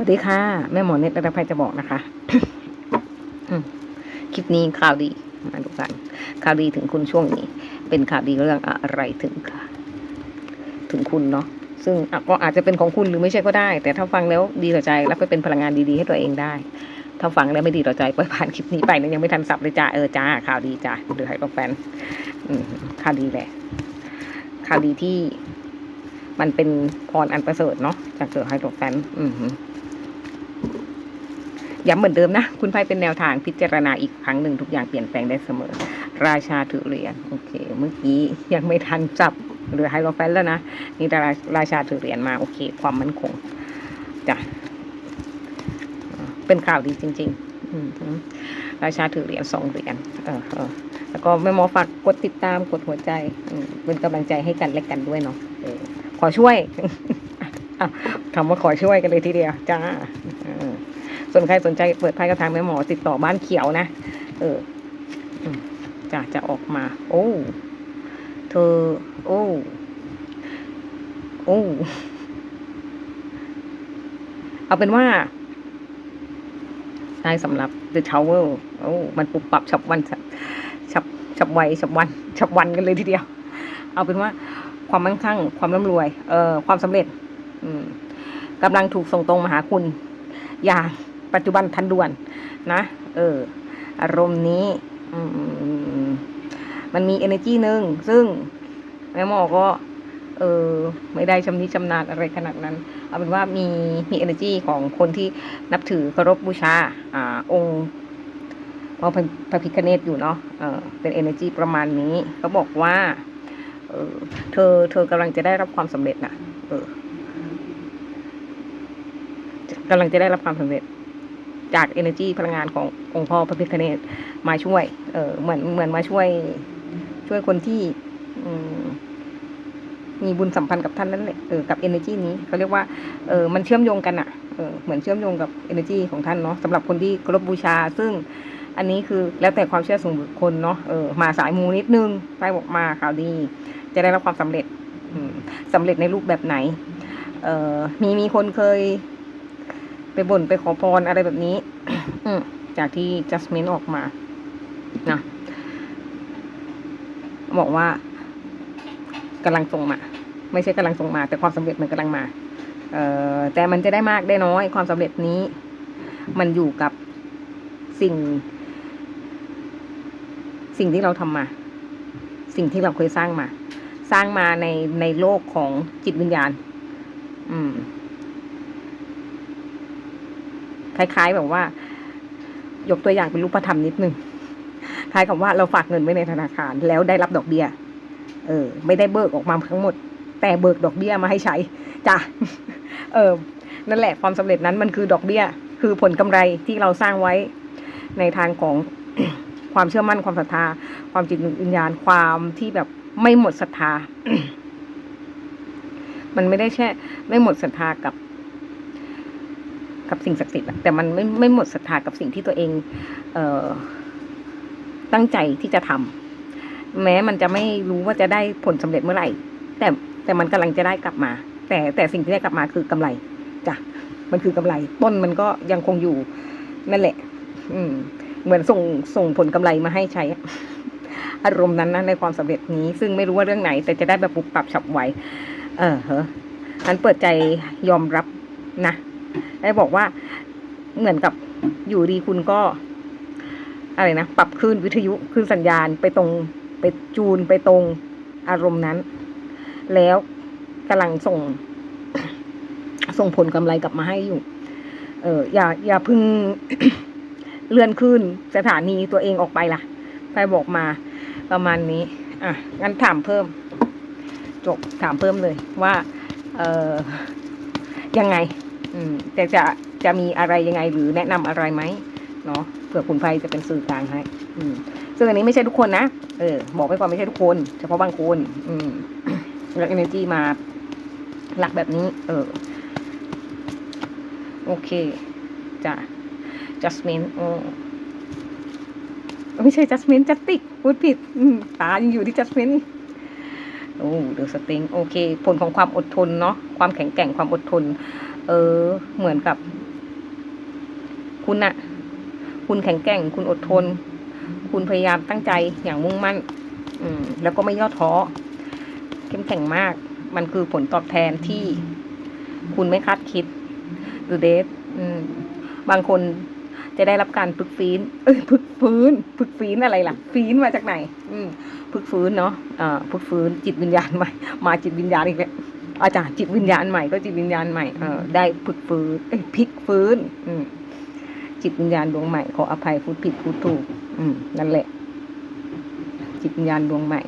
วัสดีค่ะ แม่หมอเน็ตระดับภัยจะบอกนะคะคลิปนี้ข่าวดีมาดูกันข่าวดีถึงคุณช่วงนี้ เป็นข่าวดีเรื่องอะไรถึงค่ะ ถึงคุณเนาะซึ่งก็อาจจะเป็นของคุณหรือไม่ใช่ก็ได้ แต่ถ้าฟังแล้วดีต่อใจแล้วก็เป็นพลังงานดีๆให้ตัวเองได้ ถ้าฟังแล้วไม่ดีต่อใจปล่อยผ่านคลิปนี้ไปนะยังไม่ทันสับเลยจ้าเออจ้าข่าวดีจ้าหรือไฮโปรแฟนข่าวดีแหละข่าวดีที่มันเป็นพรอันประเสริฐเนาะจากเกิดไฮโดรแฟน อือหือ ย้ำเหมือนเดิมนะ คุณไพ่เป็นแนวทางพิจารณาอีกครั้งหนึ่งทุกอย่างเปลี่ยนแปลงได้เสมอ ราชาถือเหรียญโอเค เมื่อกี้ยังไม่ทันจับหรือไฮโดรแฟนแล้วนะนี่ราราชาถือเหรียญมาโอเค ความมั่นคงจ้ะอ่าเป็นข่าวดีจริง ๆ ราชาถือเหรียญสองเหรียญเออเออแล้วก็แม่หมอฝากกดติดตามกดหัวใจเป็นกำลังใจให้กันและกันด้วยเนาะขอช่วยอะคำว่าขอช่วยกันเลยทีเดียวจ้า ส่วนใครสนใจเปิดไพ่กระทางแม่หมอติดต่อบ้านเขียวนะ เออจ้าจะออกมา โอ้เธอ โอ้โอ้เอาเป็นว่าได้สำหรับ The Tower โอ้มันปรับปรับฉับวันฉับฉับไวฉับวันฉับวันกันเลยทีเดียว เอาเป็นว่าความมั่งคั่ง ความร่ำรวย เอ่อ ความสำเร็จอืมกำลังถูกส่งตรงมาหาคุณ อย่าง ปัจจุบันทันด่วนนะ เออ อารมณ์นี้มันมี energy หนึ่งซึ่งแม่หมอก็ เออไม่ได้ชำนิชำนาญอะไรขนาดนั้น เอาเป็นว่ามีมี energy ของคนที่นับถือเคารพบูชา อ่า องค์พระพระพิคเนตอยู่เนาะเออเป็น energy ประมาณนี้เขาบอกว่า เออเธอเธอกำลังจะได้รับความสำเร็จนะเออกำลังจะได้รับความสำเร็จ จาก energy พลังงานขององค์พ่อพระพิฆเนศมาช่วย เออเหมือนเหมือนมาช่วย ช่วยคนที่มีบุญสัมพันธ์กับท่านนั่นแหละเออกับ energy นี้เขาเรียกว่าเออมันเชื่อมโยงกันอะเออเหมือนเชื่อมโยงกับ energy ของท่านเนาะสำหรับคนที่เคารพบูชา ซึ่งอันนี้คือแล้วแต่ความเชื่อส่วนบุคคลเนาะเออมาสายมูนิดนึงไปบอกมาข่าวดี จะได้รับความสำเร็จอืมสำเร็จในรูปแบบไหน เออมีมีคนเคย ไปบ่นไปขอพรอะไรแบบนี้จากที่ Jasmine ออกมานะบอกว่ากำลังส่งมา ไม่ใช่กำลังส่งมา แต่ความสำเร็จมันกำลังมาเอ่อแต่มันจะได้มากได้น้อย ความสำเร็จนี้ มันอยู่กับสิ่ง สิ่งที่เราทำมา สิ่งที่เราเคยสร้างมา สร้างมาในในโลกของจิตวิญญาณ อืม คล้ายๆ แบบว่า ยกตัวอย่างเป็นรูปธรรมนิดนึงคล้ายกับว่าเราฝากเงินไว้ในธนาคาร แล้วได้รับดอกเบี้ย เออ ไม่ได้เบิกออกมาทั้งหมด แต่เบิกดอกเบี้ยมาให้ใช้จ้ะเออ นั่นแหละความสำเร็จนั้นมันคือดอกเบี้ย คือผลกำไรที่เราสร้างไว้ในทางของความเชื่อมั่นความศรัทธา ความจิตวิญญาณความที่แบบไม่หมดศรัทธา มันไม่ได้แค่ไม่หมดศรัทธากับ กับสิ่งศักดิ์สิทธิ์อะแต่มันไม่ไม่หมดศรัทธากับสิ่งที่ตัวเอง เออตั้งใจที่จะทำแม้มันจะไม่รู้ว่าจะได้ผลสำเร็จเมื่อไหร่ แต่แต่มันกำลังจะได้กลับมา แต่แต่สิ่งที่ได้กลับมาคือกำไรจ้ะมันคือกำไร ต้นมันก็ยังคงอยู่นั่นแหละ อืม เหมือนส่งส่งผลกำไรมาให้ใช้ อารมณ์นั้นนะในความสำเร็จนี้ ซึ่งไม่รู้ว่าเรื่องไหน แต่จะได้แบบปุบปรับฉับไวเออเหรอนั้นเปิดใจยอมรับนะ ได้บอกว่าเหมือนกับอยู่ดีคุณก็ อะไรนะ ปรับคลื่นวิทยุคลื่นสัญญาณไปตรงไปจูนไปตรงอารมณ์นั้น แล้วกำลังส่ง ส่งผลกำไรกลับมาให้อยู่ เอออย่า อย่าพึ่งเลื่อนขึ้นสถานีตัวเองออกไปล่ะใครบอกมาประมาณนี้ อะ งั้นถามเพิ่ม จบถามเพิ่มเลยว่า เออยังไง อืมแต่จะจะมีอะไรยังไงหรือแนะนำอะไรไหมเนาะเผื่อคุณไฟจะเป็นสื่อกลางให้อืมซึ่งอันนี้ไม่ใช่ทุกคนนะเออบอกไว้ก่อนไม่ใช่ทุกคน เฉพาะบางคน อืมแล้ว energy มาหลักแบบนี้ เออ โอเคจ้ะ Jasmine โอ้ไม่ใช่ Jasmine จัสติกพูดผิดอืมตายังอยู่ที่ Jasmine โอ้เดอะสติงโอเค ผลของความอดทนเนาะความแข็งแกร่งความอดทน เออ เหมือนกับ คุณน่ะคุณแข็งแกร่ง คุณอดทน คุณพยายามตั้งใจอย่างมุ่งมั่น อืม แล้วก็ไม่ย่อท้อเข้มแข็งมาก มันคือผลตอบแทนที่คุณไม่คาดคิดหรือเดทอืมบางคนจะได้รับการฝึกฟื้น เอ้ยฝึกฟื้นฝึกฟื้นอะไรล่ะ ฟื้นมาจากไหน อืมฝึกฟื้นเนาะอ่าฝึกฟื้นจิตวิญญาณใหม่มาจิตวิญญาณอีกแล้ว อาจารย์จิตวิญญาณใหม่ก็จิตวิญญาณใหม่เออได้ฝึกฟื้นพลิกฟื้น อืม จิตวิญญาณดวงใหม่ขออภัยพูดผิดพูดถูก อืม นั่นแหละ จิตวิญญาณดวงใหม่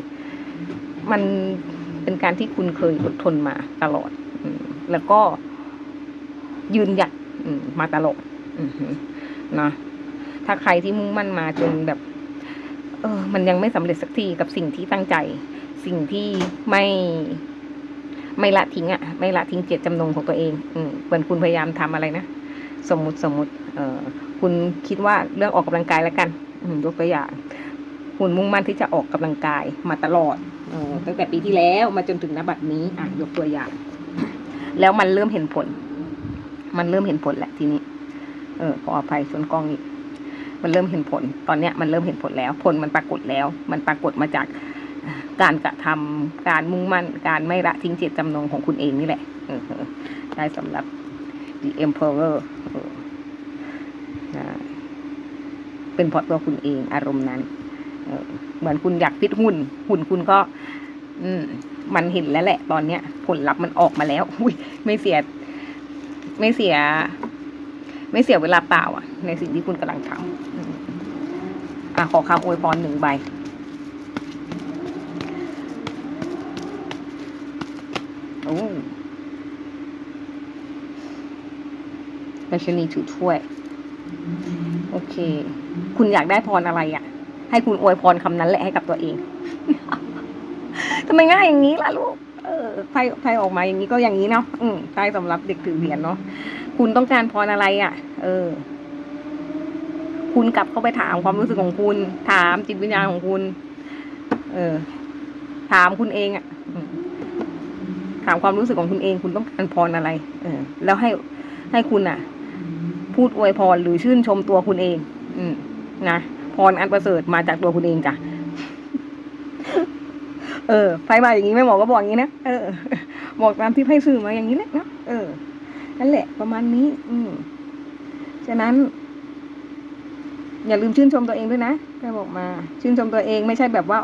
มันเป็นการที่คุณเคยอดทนมาตลอด อืม แล้วก็ยืนหยัดอืมาตลอดออืนะถ้าใครที่มุ่งมั่นมาจนแบบ เออ มันยังไม่สำเร็จสักทีกับสิ่งที่ตั้งใจ สิ่งที่ไม่ ไม่ละทิ้งอะ่ะไม่ละทิ้งเจตจำนงของตัวเองอืมเหมือนคุณพยายามทำอะไรนะสมมุติสมมุติ เออคุณคิดว่าเรื่องออกกำลังกายแล้วกันอืมยกตัวอย่าง คุณมุ่งมั่นที่จะออกกำลังกายมาตลอดเออตั้งแต่ปีที่แล้วมาจนถึงนบัดนี้ อะยกตัวอย่าง แล้วมันเริ่มเห็นผล มันเริ่มเห็นผลแหละทีนี้ เออขออภัยส่วนกล้องอีกมันเริ่มเห็นผล ตอนเนี้ยมันเริ่มเห็นผลแล้ว ผลมันปรากฏแล้ว มันปรากฏมาจาก การกระทำการมุ่งมั่น การไม่ละทิ้งเจตจำนงของคุณเองนี่แหละได้สำหรับ The Emperor เป็นเพราะตัวคุณเองอารมณ์นั้นเหมือนคุณอยากฟิตหุ่น หุ่นคุณก็ อืมันเห็นแล้วแหละ ตอนเนี้ย ผลลัพธ์มันออกมาแล้วอุ้ยไม่เสีย ไม่เสีย ไม่เสียเวลาเปล่า อะ ในสิ่งที่คุณกำลังทำอะขอคำอวยพรหนึ่งใบ อ้ราชนีถือถ้วย โอเค คุณอยากได้พรอะไรอะ ให้คุณอวยพรคำนั้นแหละให้กับตัวเองทำไมง่ายอย่างนี้ล่ะลูก เออไพ่ไพ่ออกมาอย่างนี้ก็อย่างนี้เนาะ อืมใช่สำหรับเด็กถือเหรียญเนาะ คุณต้องการพรอะไรอะ เออ คุณกลับเข้าไปถามความรู้สึกของคุณ ถามจิตวิญญาณของคุณ เออ ถามคุณเองอะามความรู้สึกของคุณเอง คุณต้องการพรอะไร เออ แล้วให้ให้คุณอะ พูดอวยพรหรือชื่นชมตัวคุณเอง อืมนะพรอันประเสริฐมาจากตัวคุณเองจ้ะเออไพ่มาอย่างนี้แม่หมอก็บอกอย่างนี้นะเออ บอกตามที่ไพ่สื่อมาอย่างนี้แหละนะเออนั่นแหละ ประมาณนี้ อืมฉะนั้น อย่าลืมชื่นชมตัวเองด้วยนะแม่บอกมา ชื่นชมตัวเองไม่ใช่แบบว่า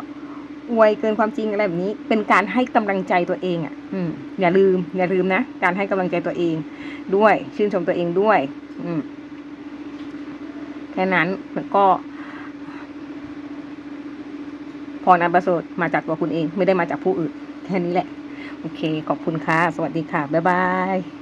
อวยเกินความจริงอะไรแบบนี้ เป็นการให้กำลังใจตัวเองอะ อืม อย่าลืม อย่าลืมนะ การให้กำลังใจตัวเอง ด้วย ชื่นชมตัวเองด้วย อืม แค่นั้นแล้วก็พรอันประเสริฐมาจากตัวคุณเอง ไม่ได้มาจากผู้อื่น แค่นี้แหละ โอเค ขอบคุณค่ะ สวัสดีค่ะ บ๊ายบาย